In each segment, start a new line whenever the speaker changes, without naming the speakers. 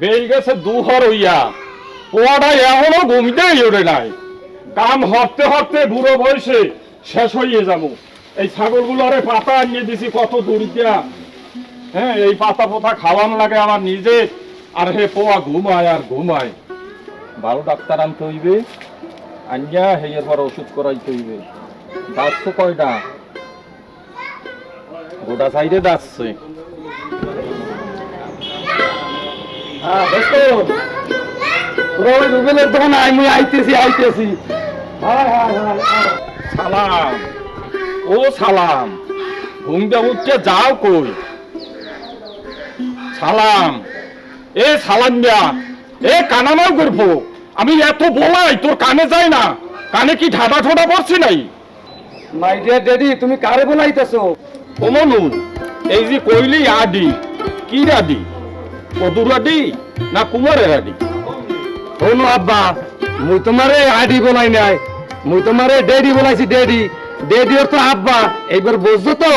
Bell গেছে দুহর হইয়া পোয়াটা এখনও ঘুমিতেই ওঠে নাই। কাম হরতে হরতে বুড়ো বয়সে শেষ হইয়ে যাব। এই ছাগলগুলো আরে পাতা আনিয়ে দিছি, কত দূর দিয়া। হ্যাঁ এই পাতা পোতা খাওয়ানো লাগে আমার নিজে। আর হে পোয়া, ঘুমায় আর ঘুমায়। ভালো ডাক্তার আনতে হইবে। আনিয়া হেয়ের পর ওষুধ করাইতে হইবে। দাঁত তো কয়টা গোটা সাইডে দাঁতছে।
হ্যাঁ দোকান মুই আইতেছি আইতেছি।
সালাম। ও সালাম। ঘুমটা উঠছে যাও কই? সালাম। এ সালাম এ কানামাও করব। আমি এত বলাই তোর কানে যায় না। কানে কি ঠাডা ঠোডা পড়ছে নাই?
মাই ডিয়ার ড্যাডি তুমি কারে বলাইতেছো?
এই যে কইলি আডি কি আডি কদুর আডি না কুমারের আডি
শোনো আব্বা, মুই তোমারে আইডি বলাই নাই। মুই তোমারে ডেডি বলাইছি ডেডি। ডেডি তো আব্বা, এইবার বুঝছ তো?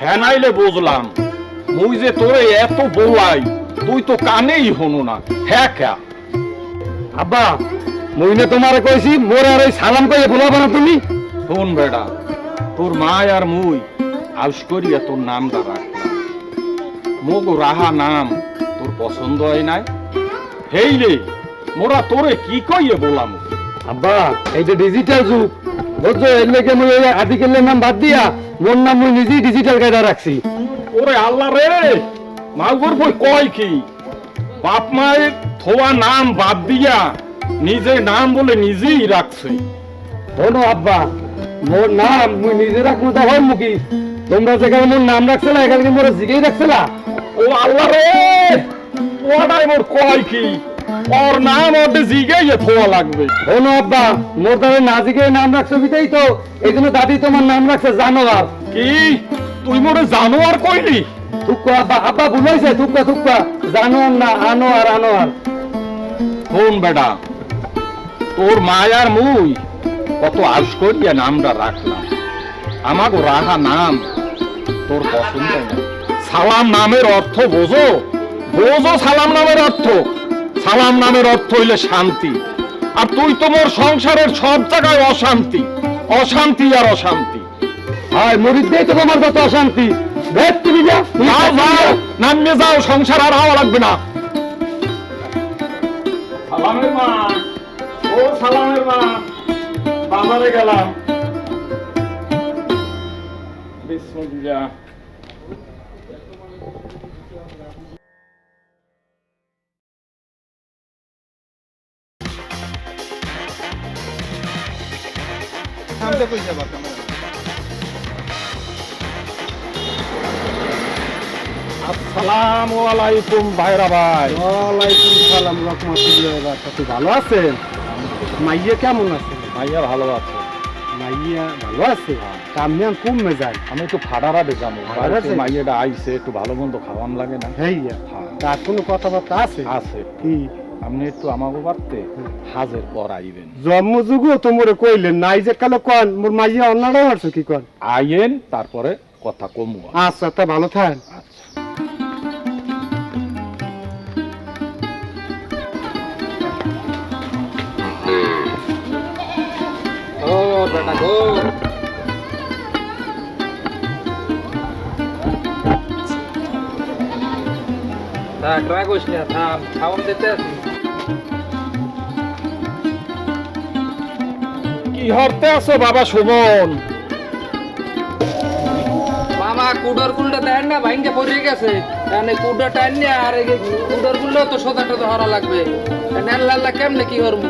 হ্যাঁ নাইলে বুঝলাম। মুই যে তোরে এত বলাই তুই তো কানেই হনু না। হ্যাঁ ক্যা
আব্বা, মুই না তোমারে কইছি, মোরে আর ওই সালাম কইয়ে বলাবো না তুমি।
শোন বেটা তোর মা আর মুই আউস করিয়া তোর নামটা রাখলাম। মগ রাহা নাম তোর পছন্দ হয় নাই? হেইলে মোরা তোরে কি কইয়ে বলাম?
আব্বা এই যে ডিজিটাল যুগ বুঝছ? এর লেগে মুই ওই আর্টিকেলের নাম বাদ দিয়া মোর নাম মুই নিজেই ডিজিটাল কায়দা রাখছি?
ওরে আল্লাহ রে মাগুর বই কয় কি? বাপ মায়ের থোয়া নাম বাদ দিয়া নিজে নাম বলে নিজেই রাখছে।
শোনো আব্বা মোর নাম মুই নিজে রাখব তা হয় মুখি। তোমরা যেখানে মোর নাম রাখছিলা এখানে মোর জিগেই রাখছিলা?
ও আল্লাহ রে ওটাই মোর কয় কি? ওর নাম ওতে জিগেই থোয়া লাগবে।
শোনো আব্বা মোর না জিগে নাম রাখছো বিতেই তো এই জন্য দাদি তোমার নাম রাখছে জানোয়ার।
কি? তুই মোরে জানোয়ার কইলি?
থুক্কা আব্বা আব্বা বুঝাইছে থুক্কা থুক্কা। জানোয়ার না আনোয়ার আনোয়ার।
শোন বেটা তোর মায়ার মুই কত আশ করিয়া নামটা রাখলাম। আমাকে রাখা নাম তোর পছন্দ না। সালাম নামের অর্থ বোঝো। বোঝো সালাম নামের অর্থ। সালাম নামের অর্থ হইলে শান্তি। আর তুই তো মোর সংসারের সব জায়গায় অশান্তি। অশান্তি আর অশান্তি।
হায় মরিদ দেই তো তোমার কত অশান্তি। ভেদ তুমি যা
যাও যাও নামিয়ে যাও সংসার আর হওয়া লাগবে না। সালামের মা ও সালামের মা বাজারে গেলাম। বিসমিল্লাহ।
থামতে কইছে আবার ক্যামেরা
আসসালামু আলাইকুম ভাইরা ভাই।
ওয়ালাইকুম সালাম রহমতুল্লাহ তুই ভালো আছেন? মাইয়া কেমন আছে
ভাইয়া ভালো আছে।
মাইয়া ভালো আছে? কামিয়ান কমে যায়।
আমি একটু ফাডারা বেজামো
ফাডারা
আইছে একটু ভালো মন্দ খাওয়ান লাগে না। হ্যাঁ।
তার কোনো কথাবার্তা আছে?
আছে।
কি?
আপনি একটু আমাকে হাজের পর আইবেন।
তোমরে কইলেন নাই যে কালো কন মোর মাইয়া আছে কি কন?
আইয়েন তারপরে কথা কমু
আচ্ছা তা ভালো থাকেন।
আচ্ছা।
ও বেটা গো। থাক রাগোস না থাম খাওয়ান দিতে
কি হরতে আছো বাবা সুমন?
মামা কুডার কুলটা দেন না ভাইঙ্গে পড়ে গেছে। মানে টাইন না আর কুডার কুলটা তো সোজা টোজা হরা লাগবে নেন লাল্লা কেমনে কি করব?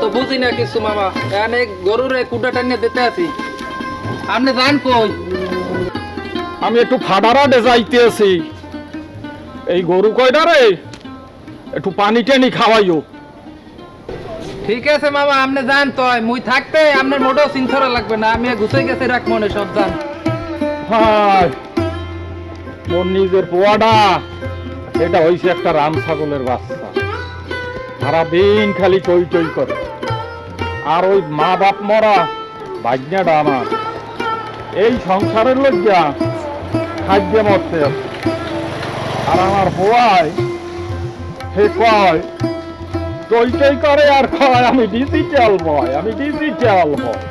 তো বুঝি না কিছু মামা। এখানে গরুরে কুডা টাইন দিতে আছি। আপনি যান কই?
আমি একটু ফাডারাডে যাইতে আছি। এই গরু কয়টা রে? একটু পানি টানি খাওয়াইও।
ঠিক আছে মামা আপনি যান তো। মুই থাকতে আপনার মোটেও চিন্তা লাগবে না। আমি ঘুষে গেছে রাখ মনে সব যান।
হায় নিজের পোয়াটা এটা হইছে একটা রাম ছাগলের বাচ্চা। সারাদিন খালি চই টই করে। আর ওই মা বাপ মরা ভাগ্যাটা আমার। এই সংসারের লজ্জা খাদ্যে মরতে আর আমার পোয়ায় সে কয় টই করে আর কয়, আমি ডিজিটাল বয়, আমি ডিজিটাল বয়।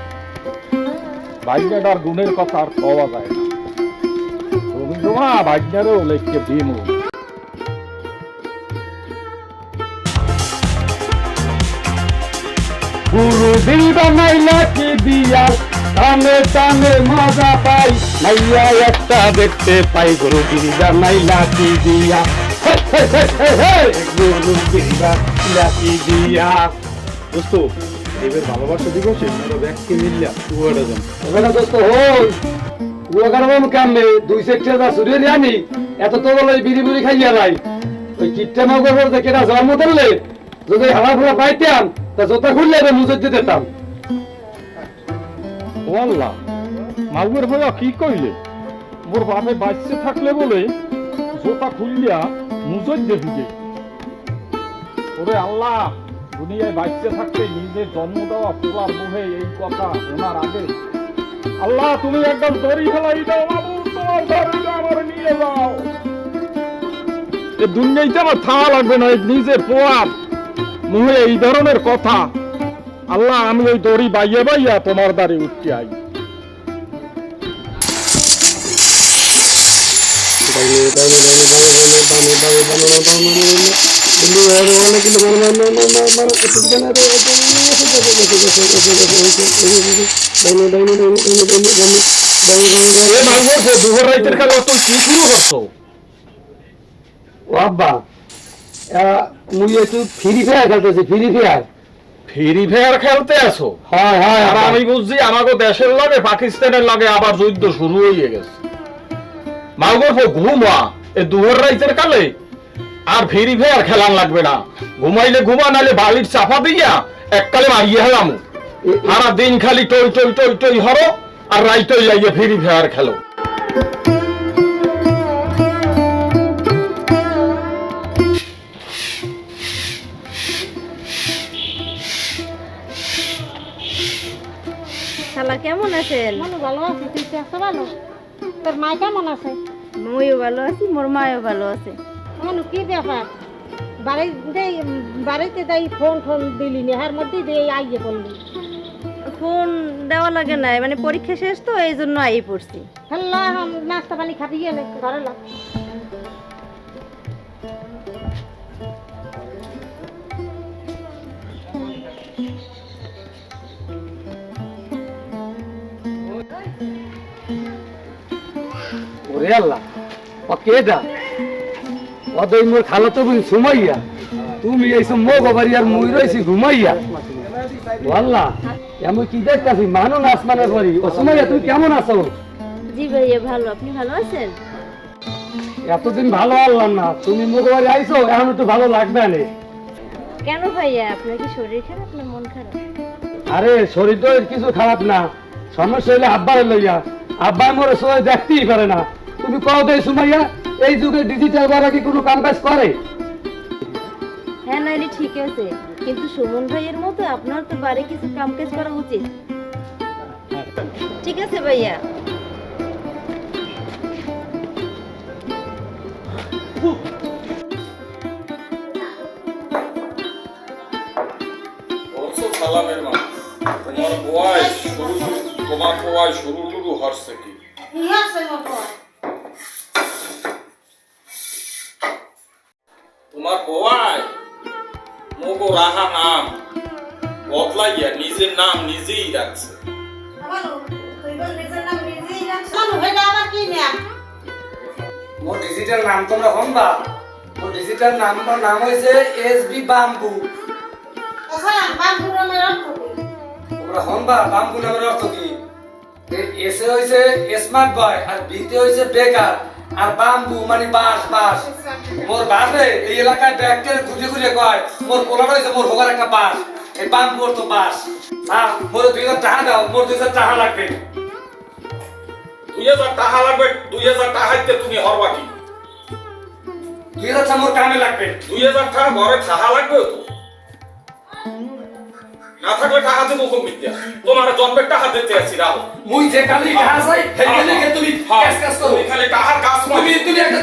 ভাগ্যটার গুণের কথা আর পাওয়া যায় না। ভাগ্যেরও লেখকে দিমু।
গুরু দিবা নাইলা কি দিয়া? টানে টানে মজা পাই। নাইয়া একটা দেখতে পাই, গুরু দিবা নাইলা কি দিয়া? গুরু দিবা লাকি দিয়া?
দোস্ত, এবার ভালোবাসা দিবসে আমরা ব্যাগকে উয়াটা যান
ওখানে দোস্ত, হই ওখানে মন কামে দুই সেক্টর দা সুরিয়ে নিয়ে আনি এত তো বলে বিড়ি বুড়ি খাইয়া নাই ওই কিটটা মাগর করতে কেটা জন্ম দিলে যদি হাওয়া পাইতাম, তা জোতা খুললে মুজর দিতে দিতাম
ও আল্লাহ মাগুর ভাইয়া কি কইলে? মোর বাপে থাকলে বলে জোতা খুললিয়া ওরে আল্লাহ, দুনিয়ায় থাকতে নিজের জন্ম দেওয়া পোলার মুহে এই কথা ওনার আগে। আল্লাহ, তুমি একদম দড়ি ফেলাই দাও তোমার দড়িটা আমার নিয়ে যাও। এ দুনিয়াইতে আমার থাওয়া লাগবে না নিজের পোয়ার। মুহে এই ধরনের কথা। আল্লাহ, আমি ওই দড়ি বাইয়ে বাইয়া তোমার দ্বারে উঠতে আই। দুপুর রাইতের খেলা তুই কি শুরু করছ?
মুই একটু ফ্রি ফায়ার খেলতেছি ফ্রি ফায়ার
ফ্রি ফায়ার খেলতে আছো?
হয় হয়
আর আমি বুঝছি আমাকে দেশের লগে পাকিস্তানের লগে আবার যুদ্ধ শুরু হয়ে গেছে। ঘুমা এ দুপুর রাইতের কালে। আর ফ্রি ফায়ার খেলান লাগবে না। ঘুমাইলে ঘুমা নালে বালির চাপা দিয়া এককালে মারিয়ে হেলাম সারা দিন খালি টই টই টই টই হরো আর রাইতই লাগিয়ে ফ্রি ফায়ার খেলো।
কেমন আছেন?
মনু ভালো আছে। তুই তো আছো ভালো? তোর মা কেমন আছে?
মইও ভালো আছি মোর মায়ও ভালো আছে।
মনু কি ব্যাপার? বাড়িতে বাড়িতে তাই ফোন ফোন দিলি না হার মধ্যেই দিয়ে আইয়ে বললি।
ফোন দেওয়া লাগে নাই মানে পরীক্ষা শেষ তো এই জন্য আই পড়ছি।
হ্যালো নাস্তা পানি খাবি ঘরে লা।
ওরে আল্লাহ ও কেডা? ও তো মোর খালা তো বোন সুমাইয়া। তুমি মো বাবারি আর মুই রইছি ঘুমাইয়া। ও আল্লাহ আমি কি দেখতাছি মানুন আসমানে ও সুমাইয়া তুই কেমন আছো?
জি ভাইয়া ভালো। আপনি ভালো আছেন?
এতদিন ভালো আল্লাহ না তুমি মো বাবারি আইছো এখন একটু ভালো লাগবে না।
কেন ভাইয়া? আপনার কি শরীর খারাপ না মন খারাপ?
আরে শরীর তো কিছু খারাপ না। সমস্যা হইলে আব্বার লইয়া। আব্বা মোর সবাই দেখতেই পারে না। তুমি কও দে সুমাইয়া এই যুগে ডিজিটাল বারা কি কোনো কাম কাজ করে?
হ্যাঁ নাইলে ঠিক আছে কিন্তু সুমন ভাইয়ের মতো আপনার তো বাড়ি কিছু কাম কাজ করা উচিত। ঠিক আছে ভাইয়া।
সালামের তোমার বয়স শুরু তোমার বয়স শুরু শুরু হচ্ছে কি? রাহা নাম বদলাইয়া নিজের নাম নিজেই রাখছে
মনু এটা আবার কি না
মোর ডিজিটাল নাম তোমরা হনবা মোর ডিজিটাল নাম নাম হয়েছে এস বি বাম্বু? তোমরা হনবা বাম্বু নামের অর্থ কি এসে হয়েছে স্মার্ট বয় আর বিতে হয়েছে বেকার আর বাম্বু মানে বাঁশ বাঁশ। মোর বাসে এই এলাকায় ব্যাকটের খুঁজে খুঁজে কয় মোর পোলার হয়েছে মোর হোকার একটা বাস এই বাম্বু তো বাস না মোর দুই হাজার টাকা দাও মোর দুই হাজার টাকা লাগবে।
দুই হাজার টাকা লাগবে দুই হাজার টাকাইতে তুমি হরবা কি?
দুই হাজার মোর কামে লাগবে।
দুই হাজার টাকা ঘরে টাকা লাগবে? তো না থাকলে টাকা দেবো কমিতে তোমার জন্মের টাকা দিতে আছি রাও
মুই যে কালি হয়। সেই কালি তুমি কাজ কাজ করো।
তুমি খালি টাকার কাজ
তুমি তুমি একটা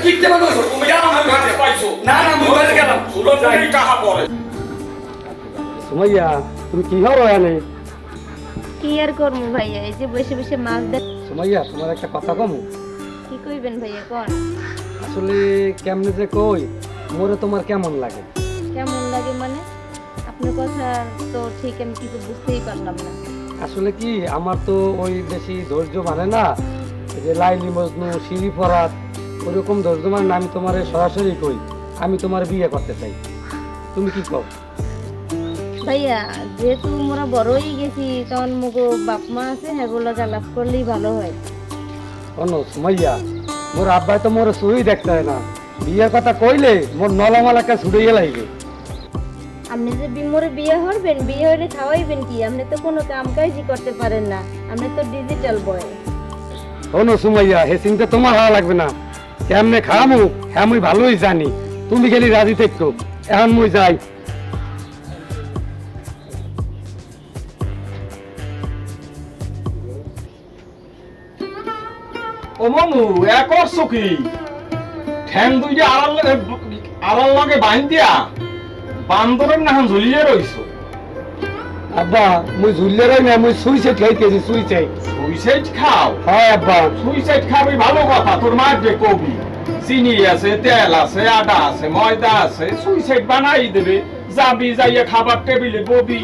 তুমি জানো আমি
কাজ পাইছো।
না না মুই বাইরে গেলাম।
শুনো তুমি টাকা পরে।
সুমাইয়া তুমি কি এনে
কি আর করব ভাইয়া? এই যে বসে বসে মাছ দেখ
সুমাইয়া তোমার একটা কথা কমু।
কি কইবেন ভাইয়া কোন?
আসলে কেমনে যে কই মোরে তোমার কেমন লাগে?
কেমন লাগে মানে? আপনার কথা তো ঠিক আমি কিছু বুঝতেই পারলাম না।
আসলে কি আমার তো ওই বেশি ধৈর্য মানে না যে লাইলি মজনু সিঁড়ি ফরাত ওরকম ধৈর্য মানে আমি তোমার সরাসরি কই আমি তোমার বিয়ে করতে চাই। তুমি কি কও?
ভাইয়া যেহেতু মোরা বড়ই গেছি তখন মুগো বাপ মা আছে সেগুলো লাভ করলেই ভালো হয়।
শোনো সুমাইয়া মোর আব্বাই তো মোর সুই দেখতে হয় না। বিয়ের কথা কইলে মোর নলামালাকে ছুটে লাগবে
আপনি যে বিমোরে বিয়ে হবেন বিয়ে হলে খাওয়াইবেন কি? আপনি তো কোনো কাম কাজই করতে পারেন না। আপনি তো ডিজিটাল বয়
শোনো সুমাইয়া হে চিন্তা তোমার হওয়া লাগবে না। কেমনে খামু? হ্যাঁ মুই ভালোই জানি। তুমি গেলি রাজি থেকো। এখন মুই যাই।
ও মামু এক করছ কি? ঠ্যাং দুইটা আড়াল আড়াল লাগে বাইন দিয়া? বান্দরের নাহান ঝুলিয়ে রইছো?
আব্বা মুই ঝুললে রই না মুই সুইসাইড খাইতেছি সুইসাইড।
সুইসাইড খাও?
হয় আব্বা।
সুইসাইড খাবি ভালো কথা তোর মার যে কবি। চিনি আছে তেল আছে আটা আছে ময়দা আছে সুইসাইড বানাই দেবে। যাবি যাইয়া খাবার টেবিলে ববি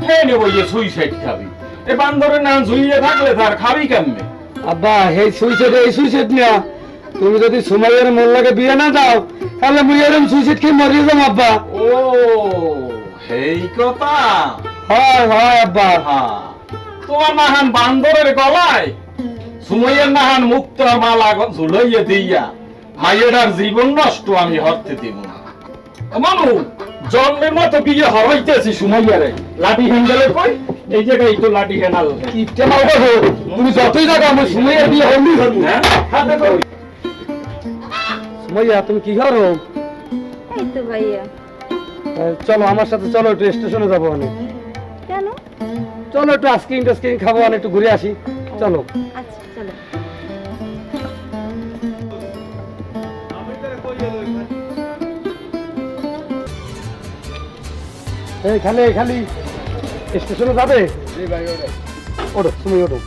খেয়ে নেব ইয়ে সুইসাইড খাবি। এ বান্দরের নাম ঝুলিয়ে থাকলে তার খাবি কেমনে?
আব্বা এই সুইসাইড এই সুইসাইড না। তুমি যদি সুমাইয়ের মোল্লাকে বিয়ে না দাও তাহলে মুই সুইসাইড খেয়ে মরিয়ে যাব আব্বা।
ও সেই কথা?
হয় হয় আব্বা।
হ্যাঁ। তোমার নাহান বান্দরের গলায়? সুমইয়ের নাহান মুক্ত মালা ঝুলাইয়া দিয়া ভাইয়েরার জীবন নষ্ট আমি হরতে দিব না। মানু জন্মের মতো বিয়ে হরাইতেছি সুমাইয়ারে। লাঠি হ্যান্ডেলে কই? এই জায়গায় তো লাঠি হ্যান্ডেল।
তুমি যতই টাকা আমি সুমাইয়ের বিয়ে হলি হলি
হ্যাঁ
সুমাইয়া তুমি কি করো?
এই তো ভাইয়া।
চলো আমার সাথে চলো একটু স্টেশনে যাব অনেক
কেন?
চলো একটু আইসক্রিম টাইসক্রিম খাব অনেক একটু ঘুরে আসি। চলো।
আচ্ছা চলো।
এই খালি খালি। স্টেশনে যাবে? ওঠো তুমি ওঠো।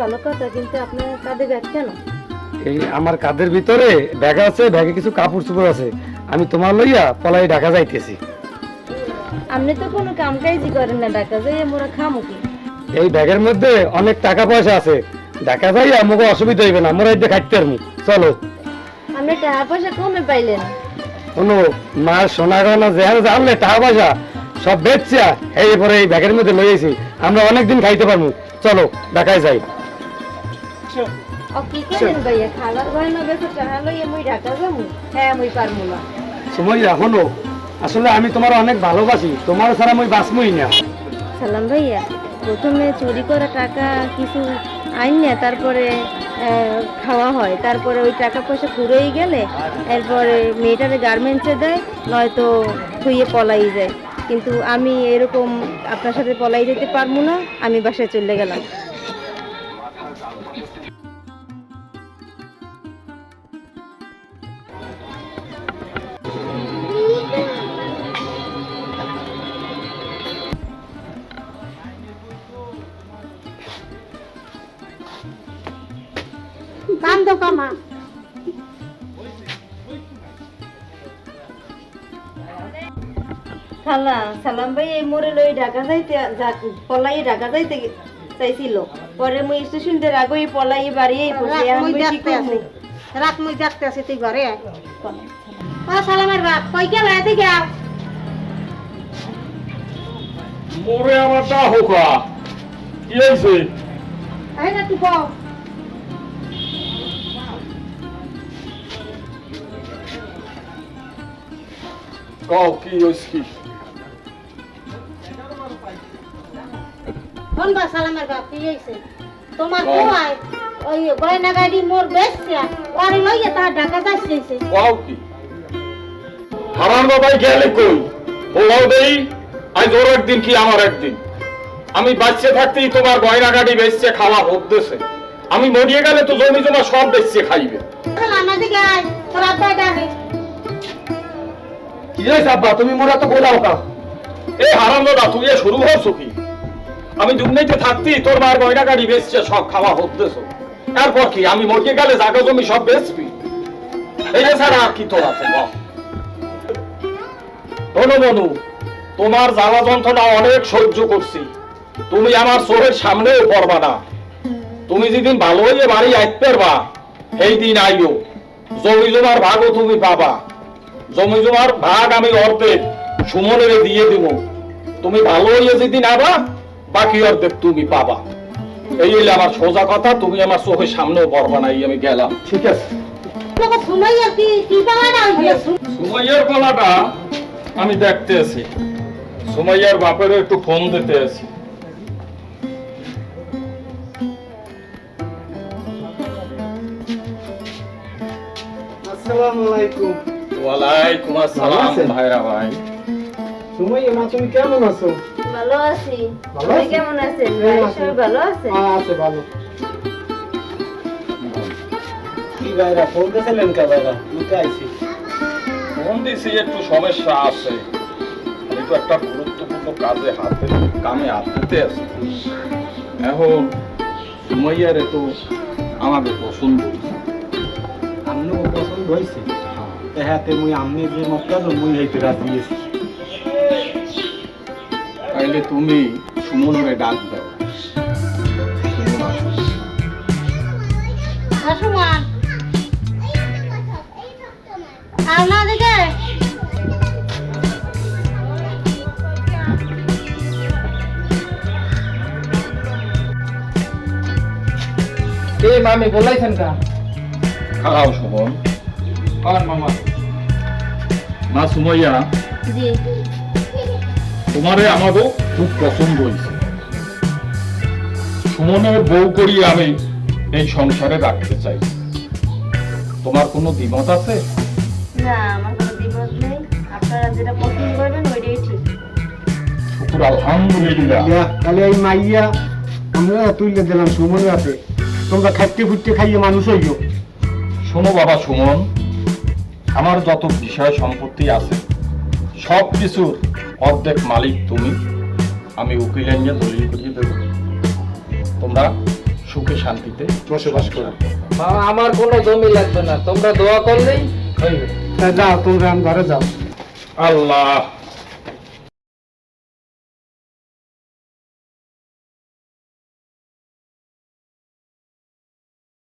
ভালো কথা কিন্তু আপনার কাঁধে ব্যাগ কেন?
এই আমার কাঁধের ভিতরে ব্যাগ আছে ব্যাগে কিছু কাপড় চোপড় আছে। আমি তোমার লইয়া পলাই ঢাকা যাইতেছি।
আপনি তো কোনো কাম কাজই করেন না ডাকা যাই মোরা খামো কি?
এই ব্যাগের মধ্যে অনেক টাকা পয়সা আছে। ঢাকা যাইয়া আমাকে অসুবিধা হইবে না আমরা এদিকে খাইতে পারব। চলো।
আপনি টাকা পয়সা কমে পাইলেন।
শোনো মা সোনা গয়না যেহান জানলে টাকা পয়সা সব বেচছে এই পরে এই ব্যাগের মধ্যে লইয়েছি আমরা অনেকদিন খাইতে পারব। চলো ঢাকায় যাই।
ও কি করেন ভাইয়া? খাবার গয়না বেশি টাকা লইয়া মুই ঢাকা যাব? হ্যাঁ মুই পারব না।
শোনো আসলে আমি তোমার অনেক ভালোবাসি। তোমার ছাড়া আমি বাঁচবই না।
সালাম ভাইয়া প্রথমে চুরি করা টাকা কিছু আইন না তারপরে খাওয়া হয়। তারপরে ওই টাকা পয়সা ঘুরেই গেলে এরপরে মেয়েটারে গার্মেন্টসে দেয় নয়তো ধুইয়ে পলাই যায়। কিন্তু আমি এরকম আপনার সাথে পলাই যেতে পারব না আমি বাসায় চলে গেলাম।
তো কামা
খালা সালাম ভাই এই মোড়ে লই ঢাকা যাইতে পলাই ঢাকা যাইতে চাইছিল। পরে মুই স্টেশন দিয়ে আগে পলাই বাড়িয়ে পড়ছি
রাখ
এখন
মুই
মুই কি
দেখতে আছি রাখ মুই দেখতে আছি তুই ঘরে। ও সালামের বাপ কই গেল এদিকে আও
মোরে আমার দা হোকা কি
এই না তুই বল
কও কি হয়েছে
কোন বা সালামের বাপ কি হইছে তোমার
বল।
ওই গয়না গাড়ি মোর বেচছে ওরে লইয়া তার ঢাকা যাইছে
কও কি হারান বাবাই গেলে কই ওরাও দেই আজ ওর একদিন কি আমার একদিন আমি বাচ্চা থাকতেই তোমার গয়না গাড়ি বেচছে খাওয়া হতেছে আমি মরিয়ে গেলে তো জমি জমা সব বেচছে খাইবে
আয় তোর
আমি থাকতেই তোর গয়না গাড়ি সব খাওয়া তারপর কি? আমি মরিয়ে গেলে জায়গা জমি সব আর কি তোর আছে তোমার জ্বালা যন্ত্রণা অনেক সহ্য করছি। তুমি আমার চোখের সামনেও পড়বা না। তুমি যেদিন ভালো হয়ে বাড়ি আইতে পারবা, সেই দিন আইও। জমি জমার ভাগও তুমি পাবা। জমি জমার ভাগ আমি অর্ধেক সুমনের দিয়ে দিব। তুমি ভালো হয়ে যেদিন আবা বাকি অর্ধেক তুমি পাবা। এই হইলে আমার সোজা কথা তুমি আমার চোখের সামনেও পড়বা না আমি গেলাম।
ঠিক আছে।
না
সুমাইয়ার গলাটা আমি দেখতে আছি। সুমাইয়ার বাপেরও একটু ফোন দিতে আছি।
আসসালামু আলাইকুম।
ওয়ালাইকুম আসসালাম ভাইরা ভাই।
সুমাইয়া মা তুমি কেমন আছো?
ভালো আছি।
আছেন?
কেমন আছেন? বাড়ির সবাই ভালো আছে
হ্যাঁ আছে ভালো। কি ভাইরা ফোন দিয়েছিলেন কে ভাইরা? লুকে আইছি
ফোন দিছি একটু সমস্যা আছে। আমি তো একটা গুরুত্বপূর্ণ কাজে হাতে কামে হাত দিতে আছি। এখন সুমাইয়ার তো আমাকে পছন্দ।
আমনু পছন্দ হইছে এহাতে মুই আমনি যে মক্কা মুই হইতে রাজি আছি।
তাইলে তুমি সুমনরে ডাক দাও। সুমন।
এই মামি বলাইছেন কা?
খাও সুমন।
মামা।
মা সুমাইয়া তোমারে আমারও খুব পছন্দ হয়েছে। সুমনের বউ করি আমি এই সংসারে রাখতে চাই। তোমার কোনো দ্বিমত আছে?
না আমার কোনো দ্বিমত নেই। আপনারা যেটা পছন্দ করবেন ওইটাই ঠিক।
শুকুর আলহামদুলিল্লাহ।
তাহলে এই মাইয়া আমরা তুইলে দিলাম সুমনের হাতে। তোমরা খাইতে ফুটতে খাইয়ে মানুষ হইও।
শোনো বাবা সুমন আমার যত বিষয় সম্পত্তি আছে সব কিছুর অর্ধেক মালিক তুমি। আমি উকিল নিয়ে দলিল করিয়ে দেব। তোমরা সুখে শান্তিতে বসবাস করো।
আমার কোনো জমি লাগবে না। তোমরা দোয়া করলেই হইবে
যাও তোমরা আমি ঘরে যাও।
আল্লাহ!